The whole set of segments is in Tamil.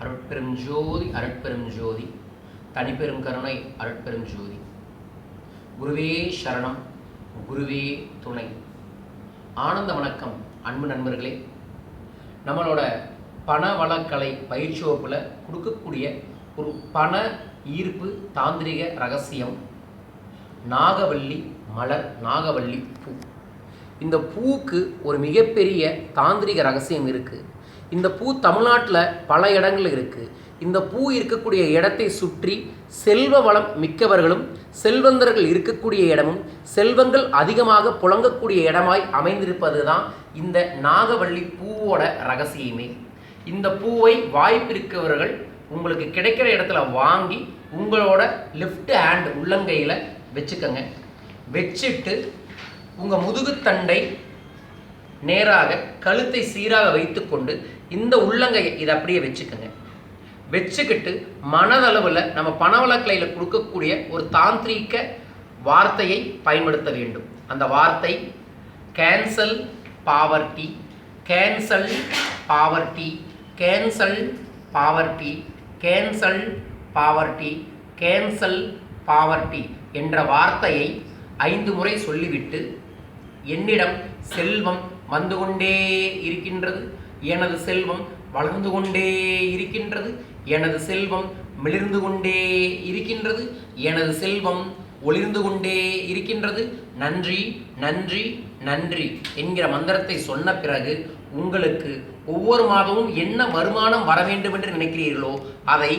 அருட்பெரும் ஜோதி அருட்பெரும் ஜோதி. தனிப்பெரும் கருணை அருட்பெரும் ஜோதி. குருவே சரணம் குருவே துணை. ஆனந்த வணக்கம் அன்பு நண்பர்களே. நம்மளோட பண வளக்கலை பயிற்சி வகுப்பில் கொடுக்கக்கூடிய ஒரு பண ஈர்ப்பு தாந்திரிக ரகசியம். நாகவல்லி மலர் நாகவல்லி பூ. இந்த பூவுக்கு ஒரு மிகப்பெரிய தாந்திரிக ரகசியம் இருக்குது இந்த பூ தமிழ்நாட்டில் பல இடங்கள் இருக்குது இந்த பூ இருக்கக்கூடிய இடத்தை சுற்றி செல்வ வளம் மிக்கவர்களும் செல்வந்தர்கள் இருக்கக்கூடிய இடமும் செல்வங்கள் அதிகமாக புழங்கக்கூடிய இடமாய் அமைந்திருப்பது தான் இந்த நாகவள்ளி பூவோட ரகசியமே. இந்த பூவை வாய்ப்பிருக்கவர்கள் உங்களுக்கு கிடைக்கிற இடத்துல வாங்கி உங்களோட லெஃப்ட் ஹேண்ட் உள்ளங்கையில் வச்சுக்கோங்க. வச்சுட்டு உங்கள் முதுகுத்தண்டை நேராக கழுத்தை சீராக வைத்துக்கொண்டு இந்த உள்ளங்கையை இதை அப்படியே வச்சுக்கோங்க. வச்சுக்கிட்டு மனதளவில் நம்ம பணவளக்கலையில் கொடுக்கக்கூடிய ஒரு தாந்திரீக வார்த்தையை பயன்படுத்த வேண்டும். அந்த வார்த்தை cancel poverty cancel poverty cancel poverty cancel poverty cancel poverty என்ற வார்த்தையை ஐந்து முறை சொல்லிவிட்டு என்னிடம் செல்வம் வந்து கொண்டே இருக்கின்றது. எனது செல்வம் வளர்ந்து கொண்டே இருக்கின்றது. எனது செல்வம் மிளிர்ந்து கொண்டே இருக்கின்றது. எனது செல்வம் ஒளிர்ந்து கொண்டே இருக்கின்றது. நன்றி நன்றி நன்றி என்கிற மந்திரத்தை சொன்ன பிறகு உங்களுக்கு ஒவ்வொரு மாதமும் என்ன வருமானம் வர வேண்டும் என்று நினைக்கிறீர்களோ அதை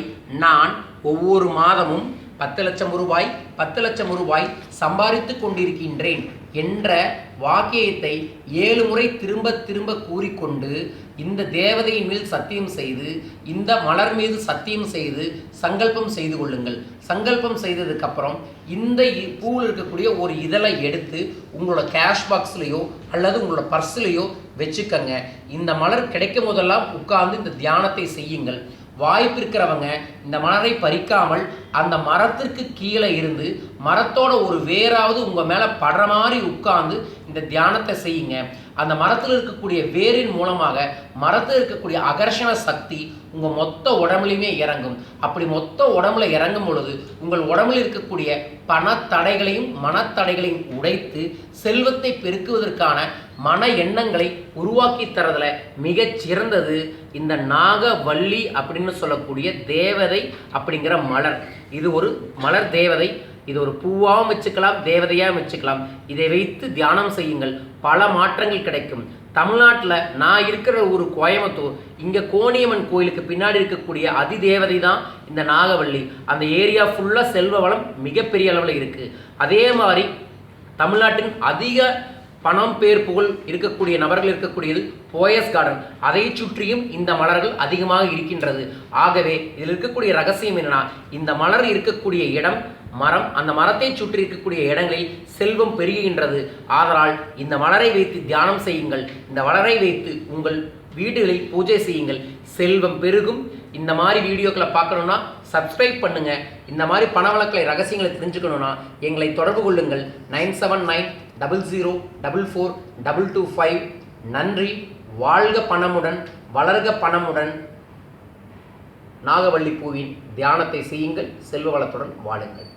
நான் ஒவ்வொரு மாதமும் பத்து லட்சம் ரூபாய் பத்து லட்சம் ரூபாய் சம்பாதித்து கொண்டிருக்கின்றேன் என்ற வாக்கியத்தை ஏழு முறை திரும்ப திரும்ப கூறிக்கொண்டு இந்த தேவதையின் மேல் சத்தியம் செய்து இந்த மலர் மீது சத்தியம் செய்து சங்கல்பம் செய்து கொள்ளுங்கள். சங்கல்பம் செய்ததுக்கப்புறம் இந்த இ- பூவில் இருக்கக்கூடிய ஒரு இதழை எடுத்து உங்களோட கேஷ் பாக்ஸ்லேயோ அல்லது உங்களோட பர்ஸ்லேயோ வச்சுக்கங்க. இந்த மலர் கிடைக்கும் போதெல்லாம் உட்கார்ந்து இந்த தியானத்தை செய்யுங்கள். வாய்ப்பு இருக்கிறவங்க இந்த மலரை பறிக்காமல் அந்த மரத்திற்கு கீழே இருந்து மரத்தோட ஒரு வேறாவது உங்கள் மேலே படுற மாதிரி உட்கார்ந்து இந்த தியானத்தை செய்யுங்க. அந்த மரத்தில் இருக்கக்கூடிய வேரின் மூலமாக மரத்தில் இருக்கக்கூடிய அகர்ஷண சக்தி உங்கள் மொத்த உடம்புலையுமே இறங்கும். அப்படி மொத்த உடம்புல இறங்கும் பொழுது உங்கள் உடம்புல இருக்கக்கூடிய பணத்தடைகளையும் மனத்தடைகளையும் உடைத்து செல்வத்தை பெருக்குவதற்கான மன எண்ணங்களை உருவாக்கி தரதுல மிகச் சிறந்தது இந்த நாகவல்லி அப்படின்னு சொல்லக்கூடிய தேவதை அப்படிங்கிற மலர். இது ஒரு மலர் தேவதை. இது ஒரு பூவாகவும் வச்சுக்கலாம் தேவதையாகவும் வச்சுக்கலாம். இதை வைத்து தியானம் செய்யுங்கள். பல மாற்றங்கள் கிடைக்கும். தமிழ்நாட்டில் நான் இருக்கிற ஊர் கோயம்புத்தூர். இங்கே கோணியம்மன் கோயிலுக்கு பின்னாடி இருக்கக்கூடிய அதி தேவதை தான் இந்த நாகவள்ளி அந்த ஏரியா ஃபுல்லாக செல்வ வளம் மிகப்பெரிய அளவில் இருக்குது அதே மாதிரி தமிழ்நாட்டின் அதிக பணம் பேர் புகழ் இருக்கக்கூடிய நபர்கள் இருக்கக்கூடியது போயஸ் கார்டன். அதை சுற்றியும் இந்த மலர்கள் அதிகமாக இருக்கின்றது. ஆகவே இதில் இருக்கக்கூடிய ரகசியம் என்னன்னா இந்த மலர் இருக்கக்கூடிய இடம் மரம் அந்த மரத்தை சுற்றி இருக்கக்கூடிய இடங்களில் செல்வம் பெருகுகின்றது. ஆதலால் இந்த மலரை வைத்து தியானம் செய்யுங்கள். இந்த மலரை வைத்து உங்கள் வீடுகளில் பூஜை செய்யுங்கள். செல்வம் பெருகும். இந்த மாதிரி வீடியோக்களை பார்க்கணுன்னா சப்ஸ்கிரைப் பண்ணுங்க. இந்த மாதிரி பணவளக்கலை ரகசியங்களை தெரிஞ்சுக்கணுன்னா எங்களை தொடர்பு கொள்ளுங்கள். Nine seven nine double zero double four double two five. நன்றி. வாழ்க பணமுடன் வளர்க பணமுடன். நாகவள்ளி பூவின் தியானத்தை செய்யுங்கள். செல்வ வளத்துடன் வாழுங்கள்.